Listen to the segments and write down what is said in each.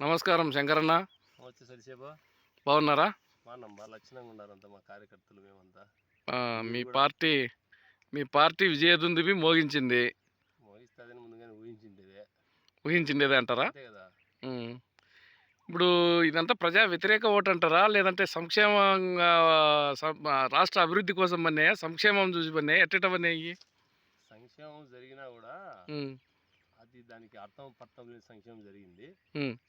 నమస్కారం శంకరన్న. వచ్చి సరిసేపా బాగున్నారా? బాగున్నాం బాగా లక్షణంగా ఉన్నారంతా మా కార్యకర్తలు మేమంతా. మీ పార్టీ మీ పార్టీ విజయదుందుబి మోగించింది. మోగిస్తుందని ముందుగానే ఊహించిండేదే. ఊహించిండేదే అంటారా? కదా. ఇప్పుడు ఇదంతా ప్రజా వ్యతిరేక ఓటు అంటారా? లేదంటే సంక్షేమంగా రాష్ట్ర అభివృద్ధి కోసం పన్నాయా సంక్షేమం చూసి పన్నాయా ఎట్టవన్నాయి సంక్షేమం జరిగినా కూడా దానికి అర్థం పర్థం లేని సంక్షేమం జరిగింది.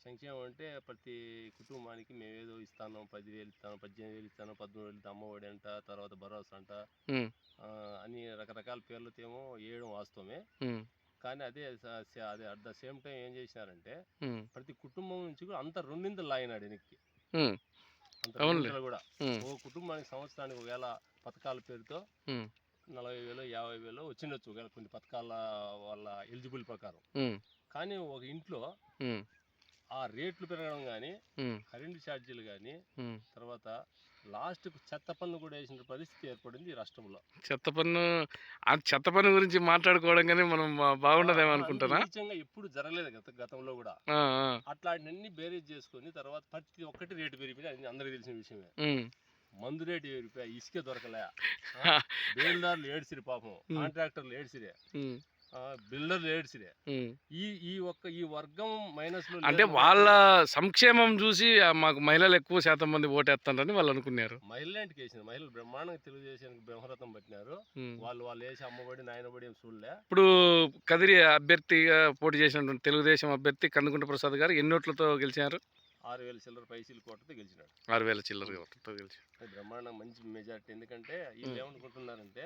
సంక్షేమం అంటే ప్రతి కుటుంబానికి మేము ఏదో ఇస్తాను పదివేలు ఇస్తాను పద్దెనిమిది వేలు ఇస్తాను పదమూడు వేలు అమ్మఒడి అంట తర్వాత భరోసా అంట. ఆ, అని రకరకాల పేర్లతో ఏమో వేయడం వాస్తవమే. కానీ అదే అదే అట్ ద సేమ్ టైం ఏం చేసినారంటే ప్రతి కుటుంబం నుంచి కూడా అంత రెండింతలు లాగినాడు వెనక్కి. అంత కూడా. ఓ కుటుంబానికి సంవత్సరానికి ఒకవేళ పథకాల పేరుతో నలభై వేలు యాభై వేలు వచ్చిండొచ్చు ఒకవేళ కొన్ని పథకాల వాళ్ళ ఎలిజిబుల్ ప్రకారం. కానీ ఒక ఇంట్లో ఆ రేట్లు పెరగడం కానీ కరెంటు ఛార్జీలు కానీ తర్వాత లాస్ట్కు చెత్త పన్ను కూడా వేసిన పరిస్థితి ఏర్పడింది ఈ రాష్ట్రంలో. చెత్త పన్ను ఆ చెత్త పన్ను గురించి మాట్లాడుకోవడం కానీ మనం బాగుండదేమో అనుకుంటారా అంత నీచంగా ఎప్పుడు జరగలేదు గత గతంలో కూడా. అట్లాంటివన్నీ బేరేజ్ చేసుకొని తర్వాత ప్రతి ఒక్కటి రేటు పెరిగిపోయి అది అందరికీ తెలిసిన విషయమే. మందు రేటు పెరిగిపోయి ఇసుక దొరకలే. బేల్దారులు ఏడ్చిరి పాపం. కాంట్రాక్టర్లు. ఆ, బిల్డర్లు ఏడ్చిరే ఉమ్. ఈ ఈ ఒక్క ఈ వర్గం మైనస్లో అంటే. వాళ్ళ సంక్షేమం చూసి మాకు మహిళలు ఎక్కువ శాతం మంది ఓటేస్తారని వాళ్ళు అనుకున్నారు. మహిళలాంటికి వేసింది మహిళలు బ్రహ్మాండంగా తెలుగుదేశానికి బ్రహ్మరథం పట్టినారు. వాళ్ళు వాళ్ళు వేసి అమ్మబడి నాయనబడి చూడలే. ఇప్పుడు కదిరి అభ్యర్థిగా పోటీ చేసినటువంటి తెలుగుదేశం అభ్యర్థి కందుకుంట ప్రసాద్ గారు ఎన్ని ఓట్లతో గెలిచారు? ఆరు వేల చిల్లర పైసలు కోటతో గెలిచినాడు ఆరు వేల చిల్లర ఓట్లతో గెలిచారు అది బ్రహ్మాండం మంచి మెజార్టీ ఎందుకంటే వీళ్ళు ఏమనుకుంటున్నారంటే.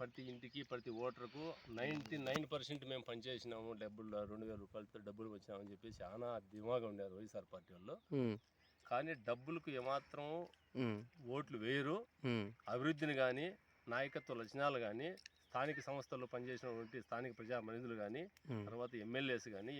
ప్రతి ఇంటికి ప్రతి ఓటర్కు నైంటీ నైన్ పర్సెంట్ మేము పనిచేసినాము డబ్బులు రెండు వేల రూపాయలతో డబ్బులు వచ్చినామని చెప్పి చాలా దిమాగా ఉన్నారు వైఎస్ఆర్ పార్టీ వాళ్ళు. కానీ డబ్బులకు ఏమాత్రం. ఓట్లు వేయరు. అభివృద్ధిని కానీ నాయకత్వ లక్షణాలు కానీ స్థానిక సంస్థల్లో పనిచేసినటువంటి స్థానిక ప్రజాప్రతినిధులు కానీ. తర్వాత ఎమ్మెల్యేస్ కానీ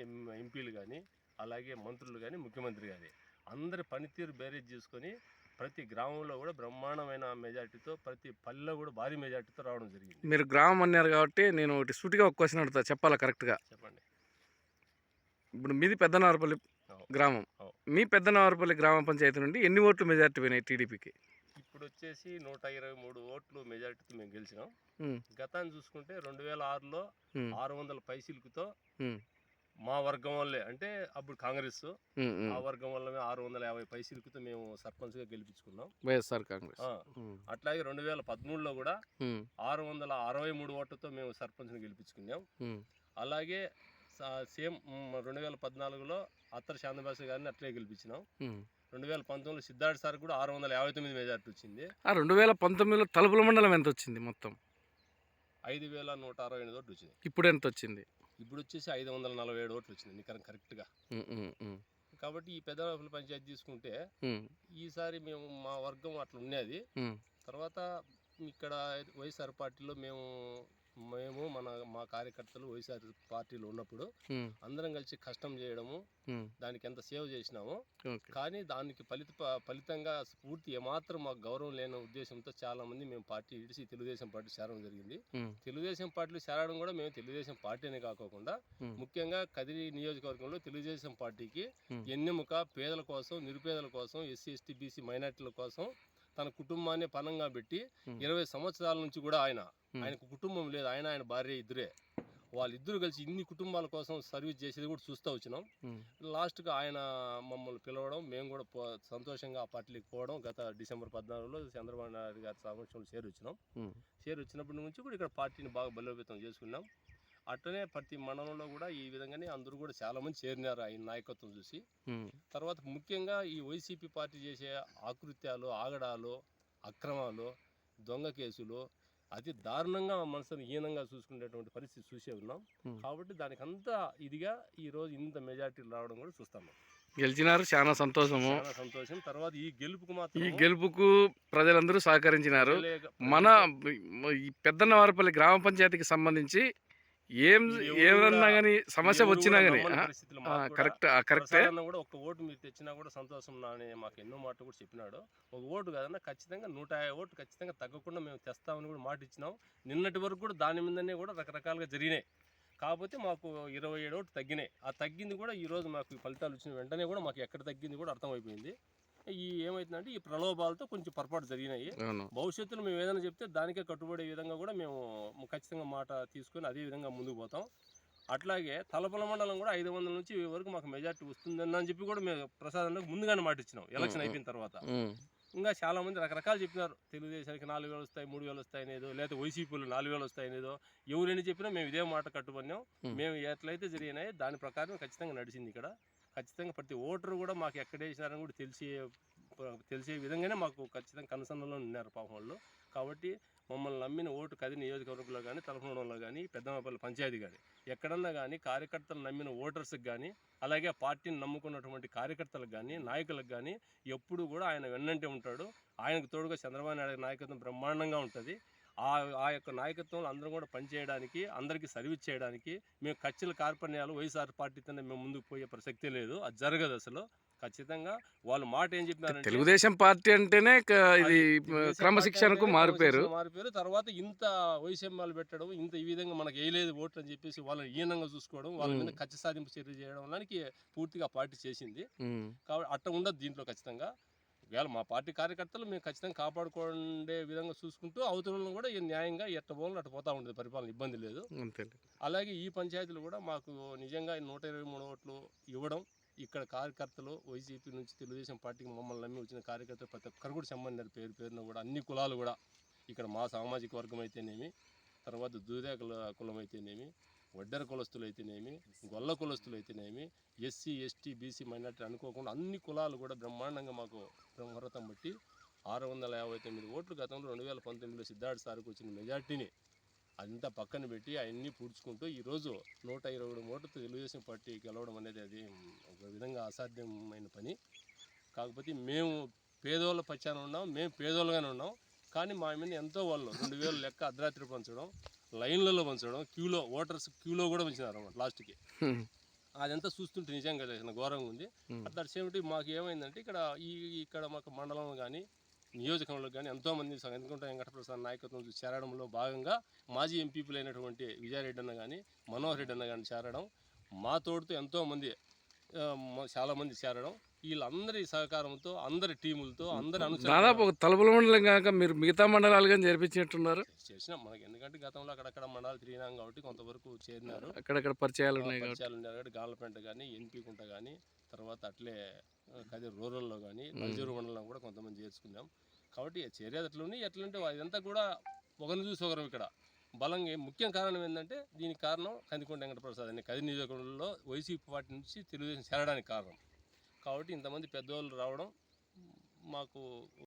ఎంపీలు కానీ అలాగే మంత్రులు కానీ ముఖ్యమంత్రి కానీ అందరి పనితీరు బేరేజ్ చేసుకొని ప్రతి గ్రామంలో కూడా బ్రహ్మాండమైన మెజార్టీతో ప్రతి పల్లెలో కూడా భారీ మెజార్టీతో రావడం జరిగింది మీరు గ్రామం అన్నారు కాబట్టి నేను ఒకటి సూటిగా ఒక క్వశ్చన్ అడుగుతా చెప్పాలా కరెక్ట్గా చెప్పండి ఇప్పుడు మీది పెద్దనవరపల్లి. గ్రామం. మీ పెద్దనవరపల్లి గ్రామ పంచాయతీ నుండి ఎన్ని ఓట్లు మెజార్టీ పోయినాయి టీడీపీకి ఇప్పుడు వచ్చేసి నూట ఇరవై మూడు ఓట్లు మెజార్టీతో మేము గెలిచినాం. గతాన్ని చూసుకుంటే రెండు వేల ఆరులో. ఆరు వందల పైసీలకుతో. మా వర్గం వల్లే. అంటే అప్పుడు కాంగ్రెస్. ఆ వర్గం వల్ల ఆరు వందల యాభై పైసీలకుతో మేము సర్పంచ్గా గెలిపించుకున్నాం. వైఎస్ఆర్ కాంగ్రెస్. అట్లాగే రెండు వేల పదమూడులో కూడా. ఆరు వందల అరవై మూడు ఓట్లతో మేము సర్పంచ్ని గెలిపించుకున్నాం. అలాగే సేమ్ రెండు వేల పద్నాలుగులో అత్తర్ శాంతబాసు గారిని అట్లే గెలిపించినాం. రెండు వేల పంతొమ్మిదిలో సిద్ధార్థ సార్ కూడా ఆరు వందల యాభై తొమ్మిది మెజార్టీ వచ్చింది. ఆ రెండు వేల పంతొమ్మిదిలో తలుపుల మండలం ఎంత వచ్చింది మొత్తం? ఐదు వేల నూట అరవై ఎనిమిది ఓట్లు వచ్చింది. ఇప్పుడు ఎంత వచ్చింది ఇప్పుడు వచ్చేసి ఐదు వందల నలభై ఏడు ఓట్లు వచ్చింది నికరం కరెక్ట్గా. కాబట్టి ఈ పెద్దపల్లి పంచాయతీ తీసుకుంటే. ఈసారి మేము మా వర్గం అట్లా ఉన్నది ఉమ్. తర్వాత ఇక్కడ వైఎస్ఆర్ పార్టీలో మేము మేము మన మా కార్యకర్తలు వైఎస్ఆర్ పార్టీలో ఉన్నప్పుడు. అందరం కలిసి కష్టం చేయడము. దానికి ఎంత సేవ చేసినామో కానీ దానికి ఫలిత ఫలితంగా స్ఫూర్తి ఏమాత్రం మాకు గౌరవం లేని ఉద్దేశంతో చాలా మంది మేము పార్టీ ఇడిసి తెలుగుదేశం పార్టీ చేరడం జరిగింది. తెలుగుదేశం పార్టీలో చేరడం కూడా మేము తెలుగుదేశం పార్టీనే కాకోకుండా ఉమ్. ముఖ్యంగా కదిరి నియోజకవర్గంలో తెలుగుదేశం పార్టీకి. ఎన్నెముక పేదల కోసం నిరుపేదల కోసం ఎస్సీ ఎస్టీ బీసీ మైనార్టీల కోసం తన కుటుంబాన్ని పనంగా పెట్టి. ఇరవై సంవత్సరాల నుంచి కూడా ఆయన. ఆయనకు కుటుంబం లేదు ఆయన ఆయన భార్య ఇద్దరే వాళ్ళిద్దరు కలిసి ఇన్ని కుటుంబాల కోసం సర్వీస్ చేసేది కూడా చూస్తూ వచ్చినాం. లాస్ట్గా ఆయన మమ్మల్ని పిలవడం మేము కూడా సంతోషంగా ఆ పార్టీకి పోవడం గత డిసెంబర్ పద్నాలుగులో చంద్రబాబు నాయుడు గారి సమక్షంలో చేరి వచ్చినాం ఉమ్. చేరి వచ్చినప్పటి నుంచి కూడా ఇక్కడ పార్టీని బాగా బలోపేతం చేసుకున్నాం అట్లనే ప్రతి మండలంలో కూడా ఈ విధంగానే అందరూ కూడా చాలా మంది చేరినారు ఆయన నాయకత్వం చూసి. తర్వాత ముఖ్యంగా ఈ వైసీపీ పార్టీ చేసే ఆకృత్యాలు ఆగడాలు అక్రమాలు దొంగ కేసులు అతి దారుణంగా మనసుని హీనంగా చూసుకునేటువంటి పరిస్థితి చూసే ఉన్నాం. కాబట్టి దానికి అంతా ఇదిగా ఈ రోజు ఇంత మెజార్టీలు రావడం కూడా చూస్తాము గెలిచినారు చాలా సంతోషము. సంతోషం. తర్వాత ఈ గెలుపుకు ఈ మాత్రం గెలుపుకు ప్రజలందరూ సహకరించినారు. మన ఈ పెద్దన్నవారపల్లి గ్రామ పంచాయతీకి సంబంధించి ఏం ఏమన్నా కానీ సమస్య వచ్చినా కానీ కరెక్ట్ కరెక్టే. కూడా ఒక ఓటు మీరు తెచ్చినా కూడా సంతోషం అని మాకు ఎన్నో మాటలు కూడా చెప్పినాడు. ఒక ఓటు కదన్నా ఖచ్చితంగా నూట యాభై ఓటు ఖచ్చితంగా తగ్గకుండా మేము తెస్తామని కూడా మాట ఇచ్చినాం. నిన్నటి వరకు కూడా దాని మీదనే కూడా రకరకాలుగా జరిగినాయి. కాకపోతే మాకు ఇరవై ఏడు ఓట్లు తగ్గినాయి. ఆ తగ్గింది కూడా ఈ రోజు మాకు ఫలితాలు వచ్చిన వెంటనే కూడా మాకు ఎక్కడ తగ్గింది కూడా అర్థమైపోయింది. ఈ ఏమవుతుందంటే ఈ ప్రలోభాలతో కొంచెం పొరపాటు జరిగినాయి. భవిష్యత్తులో మేము ఏదైనా చెప్తే దానికే కట్టుబడే విధంగా కూడా మేము ఖచ్చితంగా మాట తీసుకొని అదే విధంగా ముందుకు పోతాం. అట్లాగే తలపల మండలం కూడా ఐదు వందల నుంచి వరకు మాకు మెజార్టీ వస్తుందని అని చెప్పి కూడా మేము ప్రసాదంలో ముందుగానే మాట ఇచ్చినాం ఎలక్షన్ అయిపోయిన తర్వాత. ఇంకా చాలా మంది రకరకాలు చెప్పినారు. తెలుగుదేశానికి నాలుగు వేలు వస్తాయి మూడు వేలు వస్తాయి అనేదో లేదా వైసీపీలు నాలుగు వేలు వస్తాయి అనేదో ఎవరైనా చెప్పినా మేము ఇదే మాట కట్టుబడినాం. మేము ఎట్లయితే జరిగినాయి దాని ప్రకారం ఖచ్చితంగా నడిచింది ఇక్కడ. ఖచ్చితంగా ప్రతి ఓటరు కూడా మాకు ఎక్కడ వేసినారని కూడా తెలిసే తెలిసే విధంగానే మాకు ఖచ్చితంగా కనసన్నలో ఉన్నారు పాపం వాళ్ళు. కాబట్టి మమ్మల్ని నమ్మిన ఓటు కది నియోజకవర్గంలో కానీ తలపనలో కానీ పెద్దమపల్లి పంచాయతీ కానీ ఎక్కడన్నా కానీ కార్యకర్తలు నమ్మిన ఓటర్స్కి కానీ అలాగే పార్టీని నమ్ముకున్నటువంటి కార్యకర్తలకు కానీ నాయకులకు కానీ ఎప్పుడు కూడా ఆయన వెన్నంటే ఉంటాడు. ఆయనకు తోడుగా చంద్రబాబు నాయుడు నాయకత్వం బ్రహ్మాండంగా ఉంటుంది. ఆ ఆ యొక్క నాయకత్వంలో అందరం కూడా పనిచేయడానికి అందరికీ సర్వీస్ చేయడానికి మేము ఖర్చుల కార్పణ్యాలు వైఎస్ఆర్ పార్టీతోనే మేము ముందుకు పోయే ప్రసక్తే లేదు. అది జరగదు అసలు. ఖచ్చితంగా వాళ్ళు మాట ఏం చెప్పినారంటే తెలుగుదేశం పార్టీ అంటేనే ఇది క్రమశిక్షణకు మారిపోయారు. మారిపోయారు. తర్వాత ఇంత వైషమ్యాలు పెట్టడం ఇంత ఈ విధంగా మనకు వేయలేదు ఓట్లు అని చెప్పేసి వాళ్ళని ఈనంగా చూసుకోవడం వాళ్ళ మీద. ఖర్చు సాధింపు చర్య చేయడం దానికి పూర్తిగా పార్టీ చేసింది. కాబట్టి అట్ట ఉండదు దీంట్లో ఖచ్చితంగా. ఒకవేళ మా పార్టీ కార్యకర్తలు మేము ఖచ్చితంగా కాపాడుకోండే విధంగా చూసుకుంటూ అవతలను కూడా ఈ న్యాయంగా ఎట్ట అట్ట పోతా ఉంటుంది పరిపాలన ఇబ్బంది లేదు. అలాగే ఈ పంచాయతీలు కూడా మాకు నిజంగా నూట ఇరవై మూడు ఓట్లు ఇవ్వడం ఇక్కడ కార్యకర్తలు వైసీపీ నుంచి తెలుగుదేశం పార్టీకి మమ్మల్ని నమ్మి వచ్చిన కార్యకర్తలు ప్రతి ఒక్కరు కూడా సంబంధించారు పేరు పేరున కూడా అన్ని కులాలు కూడా ఇక్కడ మా సామాజిక వర్గం అయితేనేమి తర్వాత దూదే కుల కులం అయితేనేమి వడ్డెర కులస్తులు అయితేనేమి గొల్ల కులస్తులు అయితేనేమి ఎస్సీ ఎస్టీ బీసీ మైనార్టీ అనుకోకుండా అన్ని కులాలు కూడా బ్రహ్మాండంగా మాకు బ్రహ్మరథం బట్టి ఆరు వందల యాభై తొమ్మిది ఓట్లు గతంలో రెండు వేల పంతొమ్మిదిలో సిద్ధార్థ సార్కి వచ్చిన మెజార్టీని అంతా పక్కన పెట్టి అవన్నీ పూడ్చుకుంటూ ఈరోజు నూట ఇరవై రెండు ఓట్లతో తెలుగుదేశం పార్టీ గెలవడం అనేది అది ఒక విధంగా అసాధ్యమైన పని. కాకపోతే మేము పేదోళ్ళ పచ్చాన ఉన్నాం మేము పేదోళ్ళగానే ఉన్నాం కానీ మా మీద ఎంతో వాళ్ళు రెండు వేలు లెక్క అర్ధరాత్రి పంచడం లైన్లలో పంచడం క్యూలో ఓటర్స్ క్యూలో కూడా పంచినారు అన్నమాట లాస్ట్కి. అదంతా చూస్తుంటే నిజంగా చాలా ఘోరంగా ఉంది. Um, at that same time మాకు ఏమైందంటే ఇక్కడ ఈ ఇక్కడ మాకు మండలంలో కానీ నియోజకవర్గంలో కానీ ఎంతోమంది ఎందుకంటే వెంకటప్రసాద్ నాయకత్వం చేరడంలో భాగంగా మాజీ ఎంపీపీలు అయినటువంటి విజయారెడ్డి అన్న కానీ మనోహర్ రెడ్డి అన్న కానీ చేరడం మా తోడుతో ఎంతోమంది చాలామంది చేరడం. వీళ్ళందరి సహకారంతో అందరి టీములతో అందరి అనుసరణ దాదాపు ఒక తలుపుల మండలం కాక మీరు మిగతా మండలాలు కానీ జరిపించినట్టున్నారు చేసినాం మనకి ఎందుకంటే గతంలో అక్కడక్కడ మండలాలు తిరిగినాం కాబట్టి కొంతవరకు చేరినారు. అక్కడక్కడ పరిచయాలు ఉన్నాయి పరిచయాలు ఉన్నాయి కాబట్టి గాలపేంట కానీ ఎన్పీకుంట కానీ తర్వాత అట్లే కది రూరల్లో కానీ నంజూరు మండలం కూడా కొంతమంది చేర్చుకున్నాం. కాబట్టి చేరేది అట్లుంది ఎట్లంటే ఇదంతా కూడా ఒకరిని చూసి ఒకరం ఇక్కడ. బలంగా ముఖ్య కారణం ఏంటంటే దీనికి కారణం కందికొండ వెంకటప్రసాద్ అనే కది నియోజకవర్గంలో వైసీపీ పార్టీ నుంచి తెలుగుదేశం చేరడానికి కారణం. కాబట్టి ఇంతమంది పెద్దవాళ్ళు రావడం మాకు